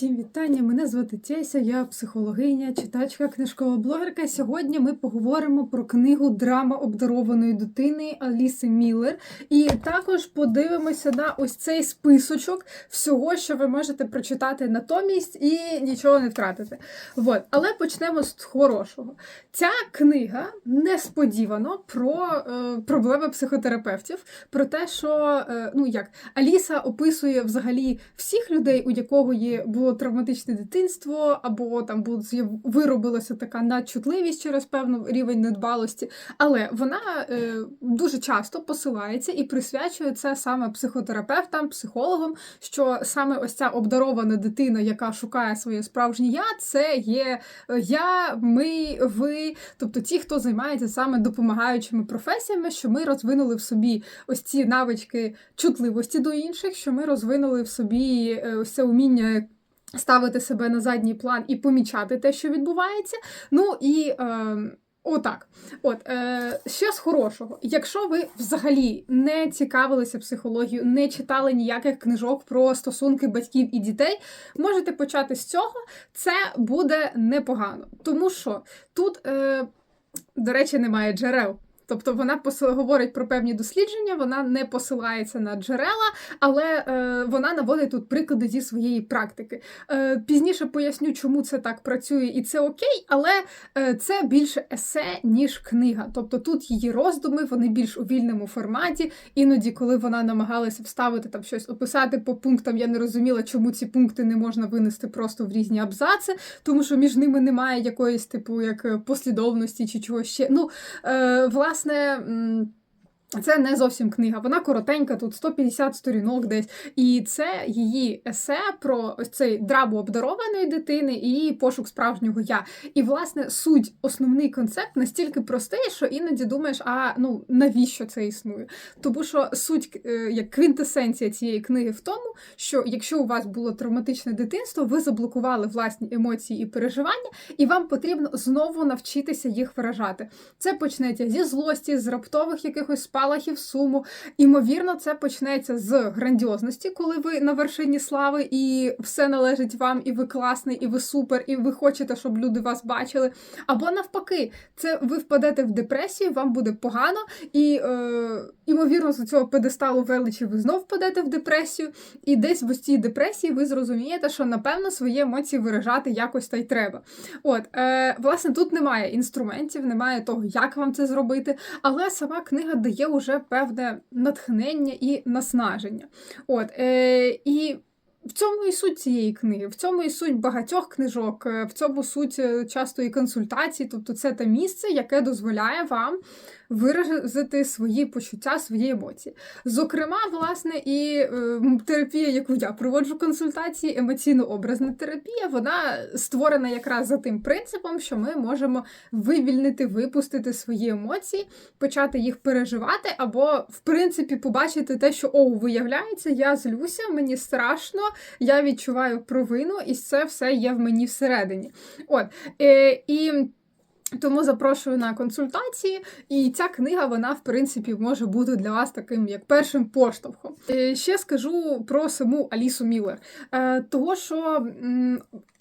Всім вітання! Мене звати Теся, я психологиня, читачка, книжкова блогерка. Сьогодні ми поговоримо про книгу Драма обдарованої дитини Аліси Міллер. І також подивимося на ось цей списочок всього, що ви можете прочитати натомість і нічого не втратити. Вот. Але почнемо з хорошого. Ця книга несподівано про е, проблеми психотерапевтів, про те, що е, ну як Аліса описує взагалі всіх людей, у якого є було травматичне дитинство, або там було виробилася така надчутливість через певний рівень недбалості. Але вона е, дуже часто посилається і присвячує це саме психотерапевтам, психологам, що саме ось ця обдарована дитина, яка шукає своє справжнє я, це є е, я, ми, ви, тобто ті, хто займається саме допомагаючими професіями, що ми розвинули в собі ось ці навички чутливості до інших, що ми розвинули в собі е, ось це уміння. Ставити себе на задній план і помічати те, що відбувається. Ну і е, отак. От е, ще з хорошого. Якщо ви взагалі не цікавилися психологією, не читали ніяких книжок про стосунки батьків і дітей, можете почати з цього. Це буде непогано. Тому що тут, е, до речі, немає джерел. Тобто вона поси- говорить про певні дослідження, вона не посилається на джерела, але е, вона наводить тут приклади зі своєї практики. Е, пізніше поясню, чому це так працює, і це окей, але е, це більше есе, ніж книга. Тобто тут її роздуми, вони більш у вільному форматі. Іноді, коли вона намагалася вставити там щось, описати по пунктам, я не розуміла, чому ці пункти не можна винести просто в різні абзаци, тому що між ними немає якоїсь типу як е, послідовності чи чогось ще. Ну, е, власне. М, Це не зовсім книга, вона коротенька, тут 150 сторінок десь. І це її есе про ось цей драбу обдарованої дитини і пошук справжнього я. І, власне, суть, основний концепт настільки простий, що іноді думаєш, а ну навіщо це існує? Тому що суть, е, як квінтесенція цієї книги в тому, що якщо у вас було травматичне дитинство, ви заблокували власні емоції і переживання, і вам потрібно знову навчитися їх виражати. Це почнеться зі злості, з раптових якихось спалахів суму. Імовірно, це почнеться з грандіозності, коли ви на вершині слави, і все належить вам, і ви класний, і ви супер, і ви хочете, щоб люди вас бачили. Або навпаки, це ви впадете в депресію, вам буде погано, і е, імовірно, з цього педесталу величі ви знов впадете в депресію, і десь в ось цій депресії ви зрозумієте, що напевно свої емоції виражати якось та й треба. От, е, власне, тут немає інструментів, немає того, як вам це зробити, але сама книга дає уже певне натхнення і наснаження. От, е, і в цьому і суть цієї книги, в цьому і суть багатьох книжок, е, в цьому суть е, часто і консультацій. Тобто, це те місце, яке дозволяє вам виразити свої почуття, свої емоції. Зокрема, власне, і е, терапія, яку я проводжу консультації, емоційно-образна терапія, вона створена якраз за тим принципом, що ми можемо вивільнити, випустити свої емоції, почати їх переживати, або, в принципі, побачити те, що о, виявляється, я злюся, мені страшно, я відчуваю провину, і це все є в мені всередині. От е, і. Тому запрошую на консультації, і ця книга, вона, в принципі, може бути для вас таким як першим поштовхом. Е, Ще скажу про саму Алісу Міллер. Е, Того, що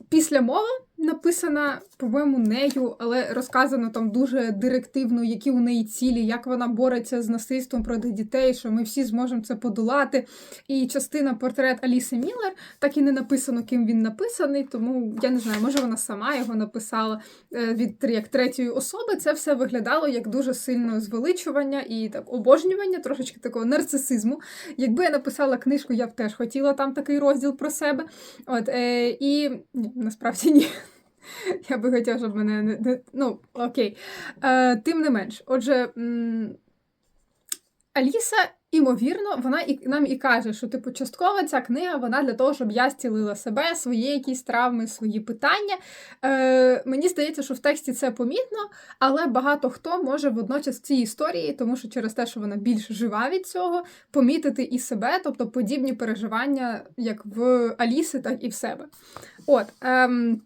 після мова написана, по-моєму, нею, але розказано там дуже директивно, які у неї цілі, як вона бореться з насильством проти дітей, що ми всі зможемо це подолати. І частина портрет Аліси Міллер так і не написано, ким він написаний, тому я не знаю, може вона сама його написала е, від як третьої особи. Це все виглядало як дуже сильне звеличування і так обожнювання, трошечки такого нарцисизму. Якби я написала книжку, я б теж хотіла там такий розділ про себе. От, е, і насправді ні. Я би хотіла, щоб мене не. Ну, окей. Е, тим не менш, отже, м, Аліса, імовірно, вона і нам і каже, що типу частково ця книга вона для того, щоб я зцілила себе, свої якісь травми, свої питання. Е, мені здається, що в тексті це помітно, але багато хто може водночас в цій історії, тому що через те, що вона більш жива від цього, помітити і себе, тобто подібні переживання, як в Аліси, так і в себе. От. Ем,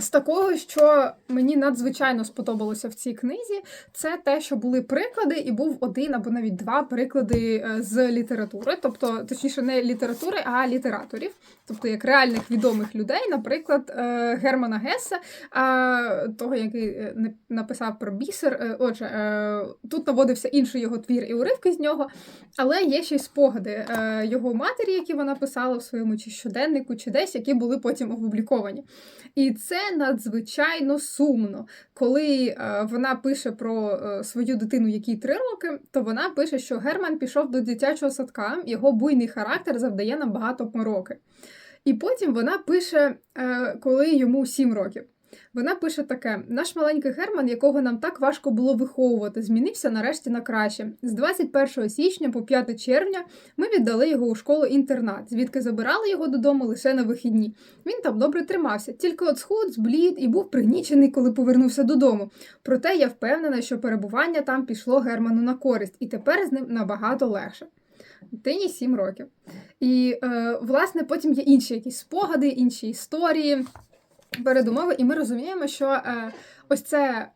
З такого, що мені надзвичайно сподобалося в цій книзі, це те, що були приклади, і був один або навіть два приклади е, з літератури, тобто, точніше, не літератури, а літераторів, тобто як реальних відомих людей, наприклад, е, Германа Геса, того, який е, написав про бісер. Отже, тут наводився інший його твір і уривки з нього, але є ще й спогади його матері, які вона писала в своєму чи щоденнику, чи десь, які були потім опубліковані. І це надзвичайно сумно. Коли е, вона пише про е, свою дитину, якій три роки, то вона пише, що Герман пішов до дитячого садка, його буйний характер завдає нам багато пороки. І потім вона пише, е, коли йому сім років. Вона пише таке: наш маленький Герман, якого нам так важко було виховувати, змінився нарешті на краще. З 21 січня по 5 червня ми віддали його у школу-інтернат, звідки забирали його додому лише на вихідні. Він там добре тримався, тільки от схуд, зблід і був пригнічений, коли повернувся додому. Проте я впевнена, що перебування там пішло Герману на користь, і тепер з ним набагато легше. Дитині 7 років. І, е, власне, потім є інші якісь спогади, інші історії передумови, і ми розуміємо, що е, ось це.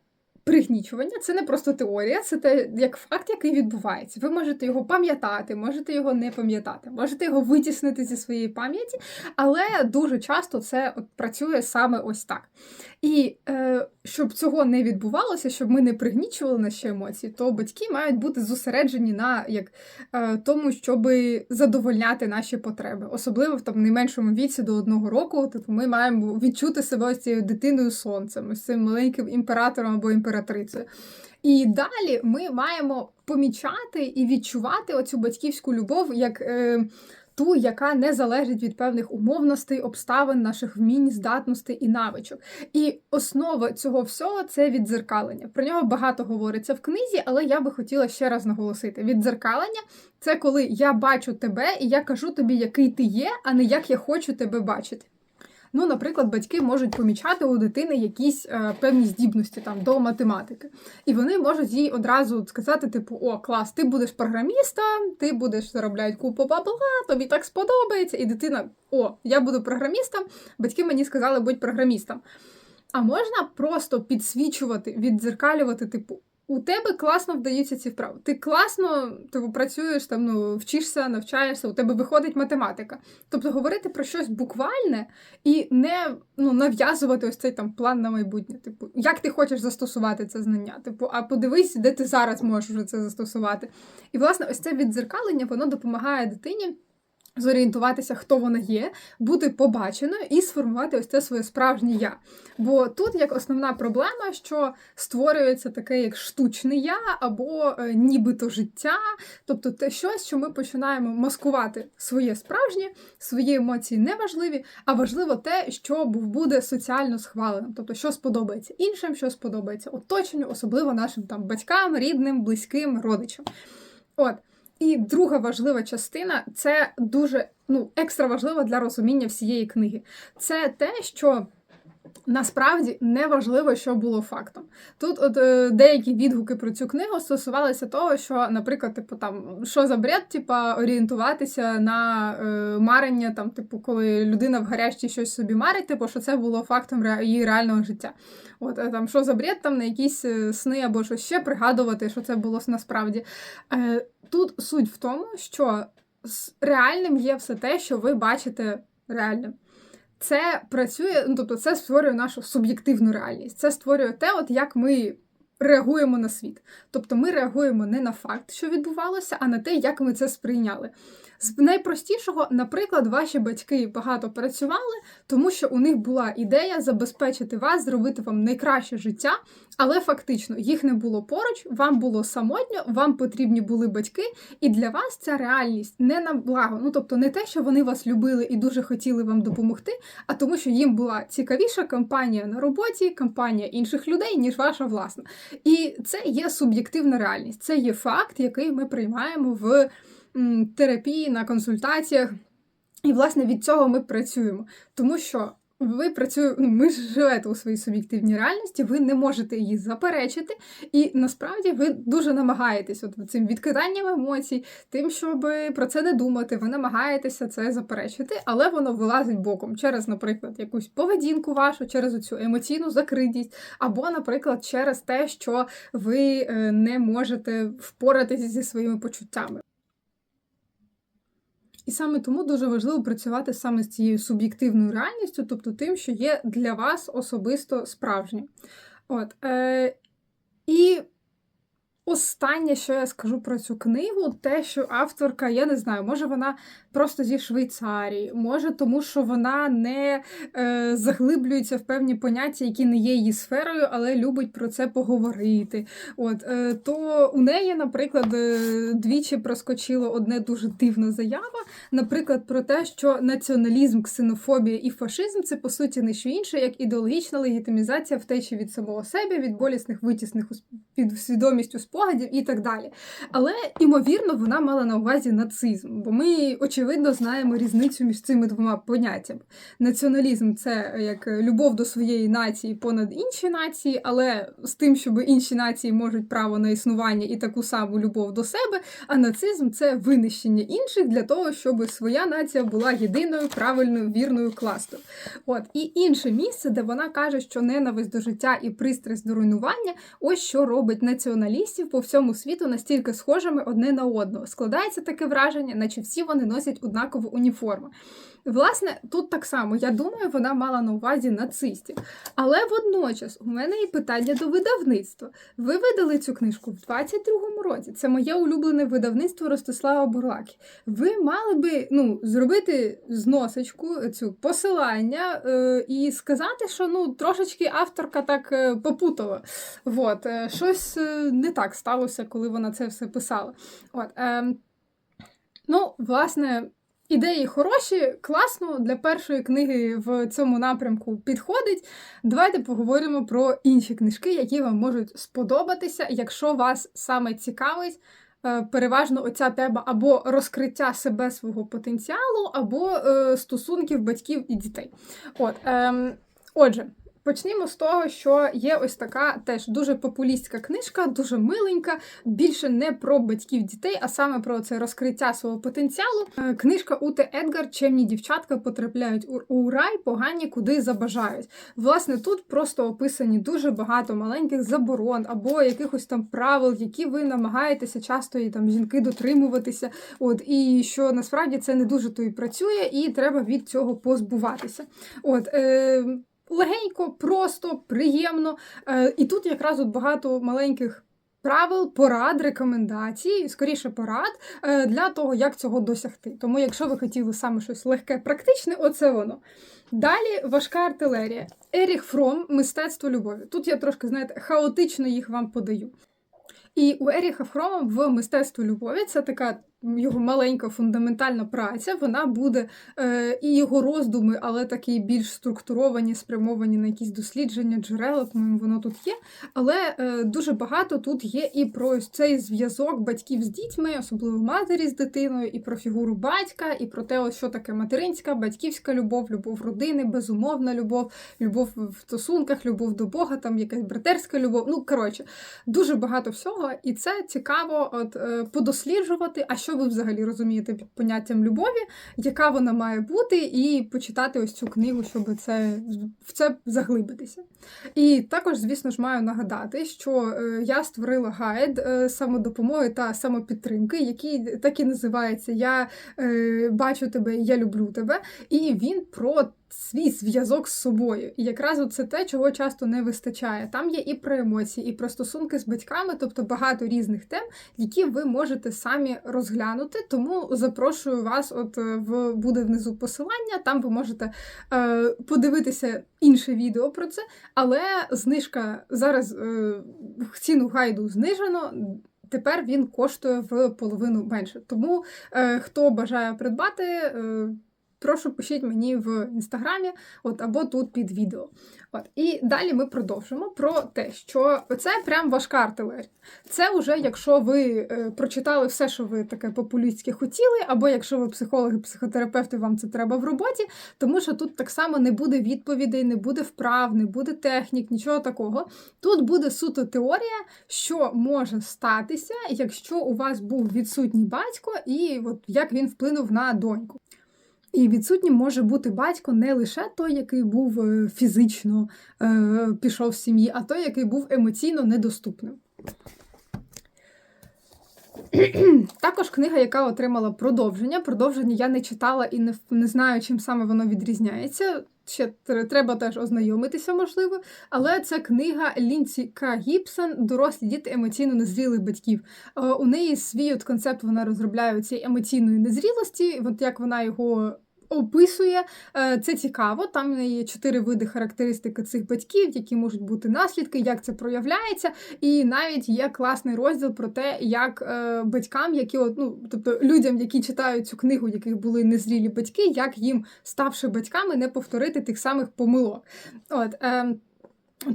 Пригнічування це не просто теорія, це те як факт, який відбувається. Ви можете його пам'ятати, можете його не пам'ятати, можете його витіснити зі своєї пам'яті, але дуже часто це от працює саме ось так. І е, щоб цього не відбувалося, щоб ми не пригнічували наші емоції, то батьки мають бути зосереджені на як е, тому, щоб задовольняти наші потреби, особливо в там найменшому віці до одного року. Тобто ми маємо відчути себе ось цією дитиною сонцем, ось цим маленьким імператором або імператрицею. І далі ми маємо помічати і відчувати оцю батьківську любов як. Е, ту, яка не залежить від певних умовностей, обставин, наших вмінь, здатностей і навичок. І основа цього всього це віддзеркалення. Про нього багато говориться в книзі, але я би хотіла ще раз наголосити: віддзеркалення це коли я бачу тебе і я кажу тобі, який ти є, а не як я хочу тебе бачити. Ну, наприклад, батьки можуть помічати у дитини якісь е, певні здібності там до математики, і вони можуть їй одразу сказати: типу, о, клас, ти будеш програмістом, ти будеш заробляти купу бабла, тобі так сподобається. І дитина, о, я буду програмістом. Батьки мені сказали, будь програмістом. А можна просто підсвічувати, віддзеркалювати, типу, у тебе класно вдаються ці вправи. Ти класно типу, працюєш, там, ну, вчишся, навчаєшся, у тебе виходить математика. Тобто говорити про щось буквальне і не ну, нав'язувати ось цей там план на майбутнє. Типу, як ти хочеш застосувати це знання? Типу, а подивись, де ти зараз можеш це застосувати. І, власне, ось це віддзеркалення, воно допомагає дитині. Зорієнтуватися, хто вона є, бути побаченою і сформувати ось це своє справжнє я. Бо тут як основна проблема, що створюється таке як штучне я або е, нібито життя, тобто те щось, що ми починаємо маскувати своє справжнє, свої емоції неважливі, а важливо те, що буде соціально схваленим, тобто що сподобається іншим, що сподобається оточенню, особливо нашим там батькам, рідним, близьким, родичам. От. І друга важлива частина це дуже ну, екстра важливо для розуміння всієї книги. Це те, що. Насправді не важливо, що було фактом. Тут от е, деякі відгуки про цю книгу стосувалися того, що, наприклад, типу, там що за бред, типу, орієнтуватися на е, марення, там, типу, коли людина в гарячці щось собі марить, типу, що це було фактом ре, її реального життя. От е, там що за бред, там на якісь е, сни або щось ще пригадувати, що це було насправді. Е, Тут суть в тому, що реальним є все те, що ви бачите реальним. Це працює, ну тобто, це створює нашу суб'єктивну реальність. Це створює те, от як ми реагуємо на світ. Тобто ми реагуємо не на факт, що відбувалося, а на те, як ми це сприйняли. З найпростішого, наприклад, ваші батьки багато працювали, тому що у них була ідея забезпечити вас, зробити вам найкраще життя, але фактично їх не було поруч, вам було самотньо, вам потрібні були батьки, і для вас ця реальність не на благо. Ну тобто, не те, що вони вас любили і дуже хотіли вам допомогти, а тому, що їм була цікавіша кампанія на роботі, кампанія інших людей, ніж ваша власна. І це є суб'єктивна реальність, це є факт, який ми приймаємо в терапії, на консультаціях. І, власне, від цього ми працюємо. Тому що ви працюєте, ну, ми живете у своїй суб'єктивній реальності, ви не можете її заперечити, і насправді ви дуже намагаєтесь от цим відкиданням емоцій, тим, щоб про це не думати, ви намагаєтеся це заперечити, але воно вилазить боком через, наприклад, якусь поведінку вашу, через цю емоційну закритість, або, наприклад, через те, що ви е, не можете впоратися зі своїми почуттями. І саме тому дуже важливо працювати саме з цією суб'єктивною реальністю, тобто тим, що є для вас особисто справжнє. От, е, І останнє, що я скажу про цю книгу, те, що авторка, я не знаю, може вона просто зі Швейцарії, може, тому що вона не е, заглиблюється в певні поняття, які не є її сферою, але любить про це поговорити. От, е, То у неї, наприклад, е, двічі проскочило одне дуже дивна заява, наприклад, про те, що націоналізм, ксенофобія і фашизм це по суті не що інше, як ідеологічна легітимізація втечі від самого себе, від болісних витісних від свідомістю спогадів і так далі. Але, імовірно, вона мала на увазі нацизм, бо ми, очевидно, знаємо різницю між цими двома поняттями. Націоналізм це як любов до своєї нації понад інші нації, але з тим, щоб інші нації можуть право на існування і таку саму любов до себе, а нацизм це винищення інших для того, щоб своя нація була єдиною, правильною, вірною кластою. От і інше місце, де вона каже, що ненависть до життя і пристрасть до руйнування, ось що робить націоналістів по всьому світу настільки схожими одне на одного. Складається таке враження, наче всі вони носять однакову уніформу. Власне, тут так само, я думаю, вона мала на увазі нацистів. Але водночас у мене є питання до видавництва. Ви видали цю книжку в 22-му році. Це моє улюблене видавництво Ростислава Бурлаки. Ви мали би ну, зробити зносочку, цю посилання е, і сказати, що ну, трошечки авторка так е, попутала. От, е, щось е, не так сталося, коли вона це все писала. От, е, Ну, власне. Ідеї хороші, класно для першої книги в цьому напрямку підходить. Давайте поговоримо про інші книжки, які вам можуть сподобатися, якщо вас саме цікавить. е, Переважно оця тема або розкриття себе свого потенціалу, або е, стосунків батьків і дітей. От, ем, Отже, Почнімо з того, що є ось така теж дуже популістська книжка, дуже миленька, більше не про батьків дітей, а саме про це розкриття свого потенціалу. Е, Книжка Ути Едгар Чемні дівчатка потрапляють у, рай, погані куди забажають. Власне, тут просто описані дуже багато маленьких заборон або якихось там правил, які ви намагаєтеся часто і там жінки дотримуватися. От і що насправді це не дуже то і працює, і треба від цього позбуватися. От. Е, легенько, просто, приємно. Е, І тут якраз от багато маленьких. Правил, порад, рекомендацій, скоріше порад е, для того, як цього досягти. Тому, якщо ви хотіли саме щось легке, практичне, оце воно. Далі важка артилерія. Еріх Фром Мистецтво любові. Тут я трошки, знаєте, хаотично їх вам подаю. І у Еріха Фрома в мистецтво любові це така його маленька фундаментальна праця. Вона буде е, і його роздуми, але такі більш структуровані, спрямовані на якісь дослідження, джерела, по-моєму, воно тут є. Але е, дуже багато тут є і про цей зв'язок батьків з дітьми, особливо матері з дитиною, і про фігуру батька, і про те, що таке материнська, батьківська любов, любов родини, безумовна любов, любов в стосунках, любов до Бога, там якась братерська любов. Ну коротше, дуже багато всього, і це цікаво от, е, подосліджувати. А що ви взагалі розумієте під поняттям любові, яка вона має бути, і почитати ось цю книгу, щоб це в це заглибитися. І також, звісно ж, маю нагадати, що е, я створила гайд е, самодопомоги та самопідтримки, який так і називається Я е, бачу тебе, я люблю тебе. І він про свій зв'язок з собою. І якраз це те, чого часто не вистачає. Там є і про емоції, і про стосунки з батьками, тобто багато різних тем, які ви можете самі розглянути. Тому запрошую вас, от е, в буде внизу посилання, там ви можете е, подивитися інше відео про це, але знижка зараз е, ціну гайду знижено. Тепер він коштує в половину менше. Тому е, хто бажає придбати. Е, прошу пишіть мені в інстаграмі, от або тут під відео. От і далі ми продовжимо про те, що це прям важка артилерія. Це вже якщо ви е, прочитали все, що ви таке популістське хотіли, або якщо ви психологи, психотерапевти, вам це треба в роботі, тому що тут так само не буде відповідей, не буде вправ, не буде технік, нічого такого. Тут буде суто теорія, що може статися, якщо у вас був відсутній батько, і от як він вплинув на доньку. І відсутнім може бути батько не лише той, який був е, фізично е, пішов з сім'ї, а той, який був емоційно недоступним. Також книга, яка отримала продовження. Продовження я не читала і не, не знаю, чим саме воно відрізняється. Ще треба теж ознайомитися, можливо. Але це книга Лінці К. Гібсон Дорослі діти емоційно незрілих батьків. Е, у неї свій от концепт вона розробляє цієї емоційної незрілості, от як вона його описує. Е, це цікаво. Там є чотири види характеристики цих батьків, які можуть бути наслідки, як це проявляється. І навіть є класний розділ про те, як е, батькам, які ну, тобто людям, які читають цю книгу, яких були незрілі батьки, як їм, ставши батьками, не повторити тих самих помилок. От, е,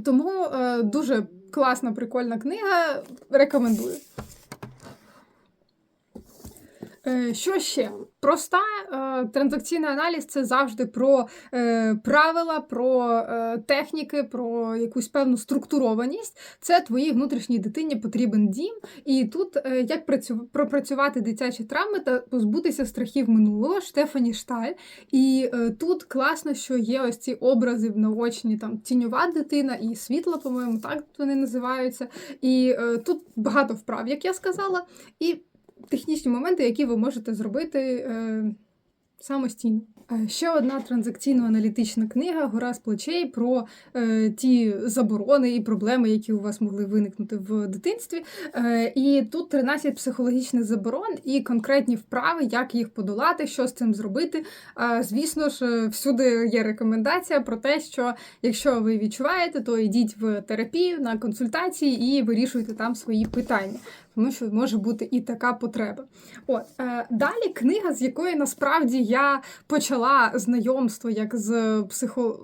Тому е, дуже класна, прикольна книга. Рекомендую. Е, що ще? Проста е, транзакційний аналіз це завжди про е, правила, про техніки, про якусь певну структурованість. Це твоїй внутрішній дитині потрібен дім. І тут як пропрацювати дитячі травми та позбутися страхів минулого Штефані Шталь. І тут класно, що є ось ці образи в наочні, там тіньова дитина і світла, по-моєму, так вони називаються. І тут багато вправ, як я сказала. І технічні моменти, які ви можете зробити е, самостійно. Е, ще одна транзакційно-аналітична книга Гора з плечей про е, ті заборони і проблеми, які у вас могли виникнути в дитинстві. Е, І тут 13 психологічних заборон і конкретні вправи, як їх подолати, що з цим зробити. Е, звісно ж, е, всюди є рекомендація про те, що якщо ви відчуваєте, то йдіть в терапію на консультації і вирішуйте там свої питання тому що може бути і така потреба. От е, далі книга, з якої насправді я почала знайомство як з психо...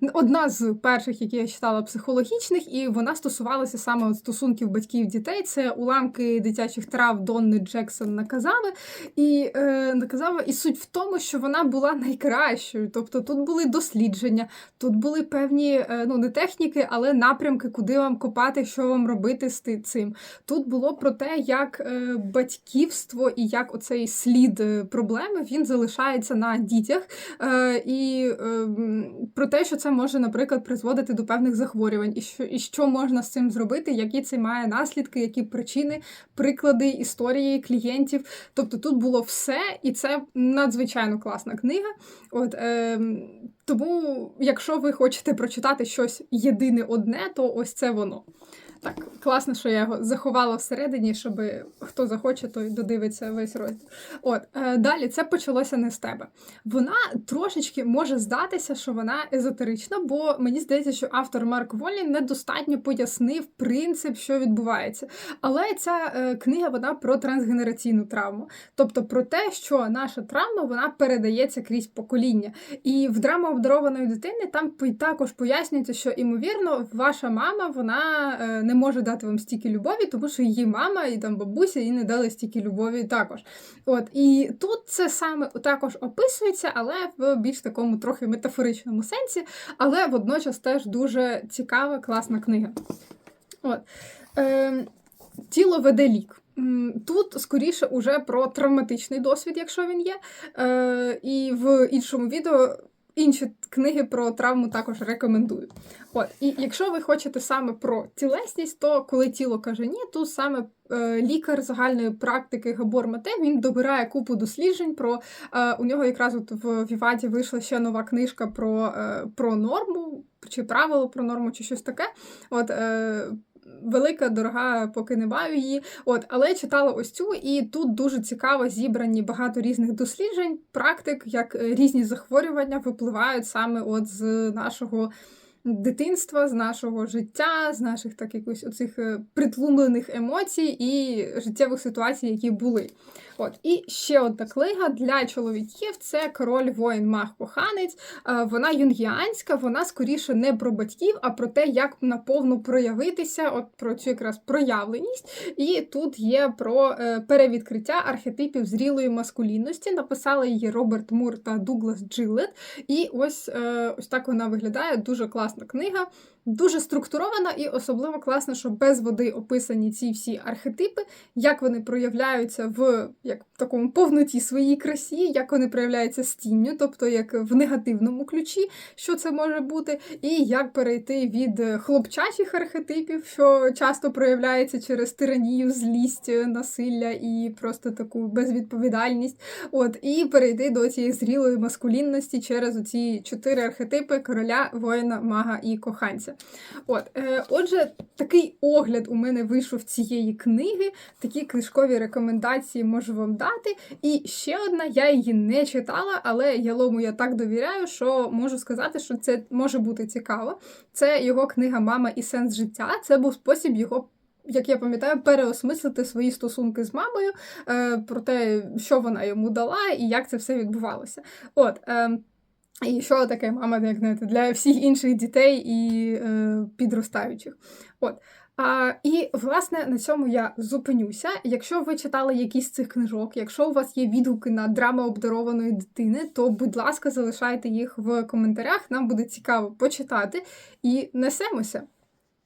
ну, одна з перших, які я читала психологічних, і вона стосувалася саме стосунків батьків дітей. Це уламки дитячих трав Донни Джексон наказави. І е, наказава, і суть в тому, що вона була найкращою. Тобто тут були дослідження, тут були певні е, ну не техніки, але напрямки, куди вам копати, що вам робити з цим. Тут було про те, як е, батьківство і як оцей слід е, проблеми він залишається на дітях, е, і про те, що це може, наприклад, призводити до певних захворювань, і що і що можна з цим зробити, які це має наслідки, які причини, приклади, історії клієнтів. Тобто тут було все, і це надзвичайно класна книга. От, е, Тому, якщо ви хочете прочитати щось єдине одне, то ось це воно. Так, класно, що я його заховала всередині, щоб хто захоче, той додивиться весь розділ. От е, далі це почалося не з тебе. Вона трошечки може здатися, що вона езотерична, бо мені здається, що автор Марк Волін недостатньо пояснив принцип, що відбувається. Але ця е, книга вона про трансгенераційну травму, тобто про те, що наша травма вона передається крізь покоління. І в драма обдарованої дитини там також пояснюється, що ймовірно, ваша мама вона е, не може дати вам стільки любові, тому що її мама і там бабуся їй не дали стільки любові також. От І тут це саме також описується, але в більш такому трохи метафоричному сенсі, але водночас теж дуже цікава, класна книга. От. Е, Тіло веде лік. Тут скоріше уже про травматичний досвід, якщо він є. Е, І в іншому відео інші книги про травму також рекомендую. От, і якщо ви хочете саме про тілесність, то коли тіло каже ні, то саме е, лікар загальної практики Габор Мате він добирає купу досліджень. Про е, у нього якраз от в Віваді вийшла ще нова книжка про, е, про норму. Чи правило про норму, чи щось таке. От е, велика, дорога, поки не маю її. От, Але читала ось цю, і тут дуже цікаво зібрані багато різних досліджень, практик, як е, різні захворювання випливають саме от з нашого дитинства, з нашого життя, з наших так якось оцих е, притлумлених емоцій і життєвих ситуацій, які були. От і ще одна книга для чоловіків це король воїн маг коханець. Е, Вона юнгіанська, вона скоріше не про батьків, а про те, як наповну проявитися, от про цю якраз проявленість. І тут є про е, перевідкриття архетипів зрілої маскулінності. Написали її Роберт Мур та Дуглас Джилет. І ось ось так вона виглядає. Дуже класна книга. Дуже структурована і особливо класно, що без води описані ці всі архетипи, як вони проявляються в як такому повноті своїй красі, як вони проявляються з тінню, тобто як в негативному ключі, що це може бути, і як перейти від хлопчачих архетипів, що часто проявляється через тиранію, злість, насилля і просто таку безвідповідальність. От, і перейти до цієї зрілої маскулінності через оці чотири архетипи короля, воїна, мага і коханця. От, е, отже, такий огляд у мене вийшов цієї книги. Такі книжкові рекомендації можу вам дати. І ще одна, я її не читала, але ялому я так довіряю, що можу сказати, що це може бути цікаво. Це його книга Мама і сенс життя. Це був спосіб його. Як я пам'ятаю, переосмислити свої стосунки з мамою е, про те, що вона йому дала і як це все відбувалося. От, е, і що таке мама, як знаєте, для всіх інших дітей і е, підростаючих. От. А, і, власне, на цьому я зупинюся. Якщо ви читали якісь з цих книжок, якщо у вас є відгуки на драма обдарованої дитини, то, будь ласка, залишайте їх в коментарях. Нам буде цікаво почитати і несемося.